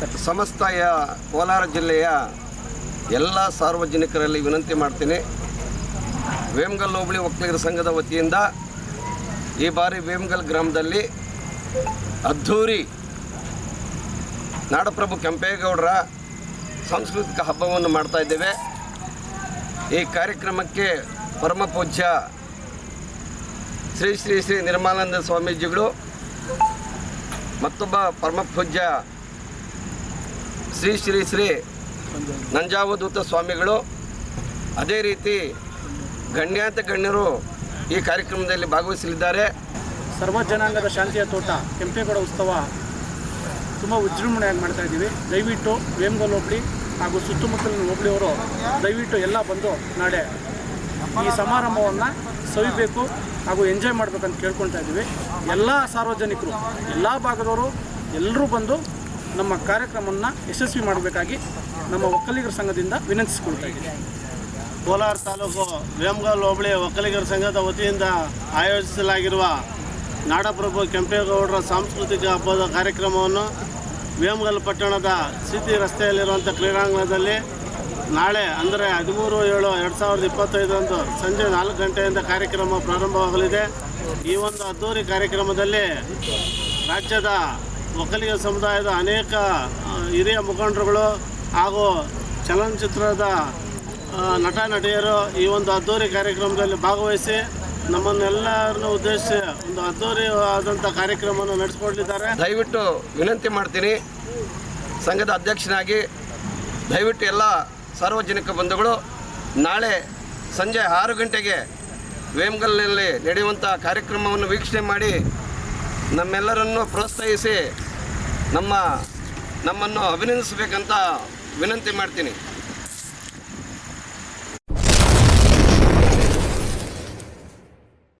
ಸಮಸ್ತ ಕೋಲಾರ ಜಿಲ್ಲೆಯ ಎಲ್ಲ ಸಾರ್ವಜನಿಕರಲ್ಲಿ ವಿನಂತಿ ಮಾಡ್ತೀನಿ. ವೇಮಗಲ್ ಹೋಬಳಿ ಒಕ್ಕಲಿಗರ ಸಂಘದ ವತಿಯಿಂದ ಈ ಬಾರಿ ವೇಮಗಲ್ ಗ್ರಾಮದಲ್ಲಿ ಅದ್ಧೂರಿ ನಾಡಪ್ರಭು ಕೆಂಪೇಗೌಡರ ಸಾಂಸ್ಕೃತಿಕ ಹಬ್ಬವನ್ನು ಮಾಡ್ತಾ ಇದ್ದೇವೆ. ಈ ಕಾರ್ಯಕ್ರಮಕ್ಕೆ ಪರಮ ಪೂಜ್ಯ ಶ್ರೀ ಶ್ರೀ ಶ್ರೀ ನಿರ್ಮಾನಂದ ಸ್ವಾಮೀಜಿಗಳು, ಮತ್ತೊಬ್ಬ ಪರಮ ಪೂಜ್ಯ ಶ್ರೀ ಶ್ರೀ ಶ್ರೀ ನಂಜಾವಧೂತ ಸ್ವಾಮಿಗಳು ಅದೇ ರೀತಿ ಗಣ್ಯಾತ ಗಣ್ಯರು ಈ ಕಾರ್ಯಕ್ರಮದಲ್ಲಿ ಭಾಗವಹಿಸಲಿದ್ದಾರೆ. ಸರ್ವ ಜನಾಂಗದ ಶಾಂತಿಯ ತೋಟ, ಕೆಂಪೇಗೌಡ ಉತ್ಸವ ತುಂಬ ವಿಜೃಂಭಣೆಯಾಗಿ ಮಾಡ್ತಾ ಇದ್ದೀವಿ. ದಯವಿಟ್ಟು ವೇಮಗಲ್ ಹೋಬಳಿ ಹಾಗೂ ಸುತ್ತಮುತ್ತಲಿನ ಹೋಬಳಿಯವರು ದಯವಿಟ್ಟು ಎಲ್ಲ ಬಂದು ನಾಳೆ ಈ ಸಮಾರಂಭವನ್ನು ಸವಿಬೇಕು ಹಾಗೂ ಎಂಜಾಯ್ ಮಾಡಬೇಕಂತ ಕೇಳ್ಕೊಳ್ತಾ ಇದ್ದೀವಿ. ಎಲ್ಲ ಸಾರ್ವಜನಿಕರು, ಎಲ್ಲ ಭಾಗದವರು ಎಲ್ಲರೂ ಬಂದು ನಮ್ಮ ಕಾರ್ಯಕ್ರಮವನ್ನು ಯಶಸ್ವಿ ಮಾಡಬೇಕಾಗಿ ನಮ್ಮ ಒಕ್ಕಲಿಗರ ಸಂಘದಿಂದ ವಿನಂತಿಸಿಕೊಳ್ತಾ ಇದ್ದೀವಿ ಕೋಲಾರ ತಾಲೂಕು ವೇಮಗಲ್ ಹೋಬಳಿ ಒಕ್ಕಲಿಗರ ಸಂಘದ ವತಿಯಿಂದ ಆಯೋಜಿಸಲಾಗಿರುವ ನಾಡಪ್ರಭು ಕೆಂಪೇಗೌಡರ ಸಾಂಸ್ಕೃತಿಕ ಹಬ್ಬದ ಕಾರ್ಯಕ್ರಮವನ್ನು ವೇಮಗಲ್ ಪಟ್ಟಣದ ಸಿದ್ಧಿ ರಸ್ತೆಯಲ್ಲಿರುವಂಥ ಕ್ರೀಡಾಂಗಣದಲ್ಲಿ ನಾಳೆ ಅಂದರೆ ಹದಿಮೂರು ಏಳು ಎರಡು ಸಾವಿರದ ಇಪ್ಪತ್ತೈದರಂದು ಸಂಜೆ ನಾಲ್ಕು ಗಂಟೆಯಿಂದ ಕಾರ್ಯಕ್ರಮ ಪ್ರಾರಂಭವಾಗಲಿದೆ. ಈ ಒಂದು ಅದ್ದೂರಿ ಕಾರ್ಯಕ್ರಮದಲ್ಲಿ ರಾಜ್ಯದ ಒಕ್ಕಲಿಗ ಸಮುದಾಯದ ಅನೇಕ ಹಿರಿಯ ಮುಖಂಡರುಗಳು ಹಾಗೂ ಚಲನಚಿತ್ರದ ನಟ, ನಟಿಯರು ಈ ಒಂದು ಅದ್ದೂರಿ ಕಾರ್ಯಕ್ರಮದಲ್ಲಿ ಭಾಗವಹಿಸಿ ನಮ್ಮನ್ನೆಲ್ಲರನ್ನು ಉದ್ದೇಶಿಸಿ ಒಂದು ಅದ್ದೂರಿಯಾದಂಥ ಕಾರ್ಯಕ್ರಮವನ್ನು ನಡೆಸಿಕೊಡಲಿದ್ದಾರೆ. ದಯವಿಟ್ಟು ವಿನಂತಿ ಮಾಡ್ತೀನಿ, ಸಂಘದ ಅಧ್ಯಕ್ಷನಾಗಿ ದಯವಿಟ್ಟು ಎಲ್ಲ ಸಾರ್ವಜನಿಕ ಬಂಧುಗಳು, ನಾಳೆ ಸಂಜೆ ಆರು ಗಂಟೆಗೆ ವೇಮಗಲ್ನಲ್ಲಿ ನಡೆಯುವಂಥ ಕಾರ್ಯಕ್ರಮವನ್ನು ವೀಕ್ಷಣೆ ಮಾಡಿ ನಮ್ಮೆಲ್ಲರನ್ನು ಪ್ರೋತ್ಸಾಹಿಸಿ ನಮ್ಮ ನಮ್ಮನ್ನು ಅಭಿನಂದಿಸಬೇಕಂತ ವಿನಂತಿ ಮಾಡ್ತೀನಿ.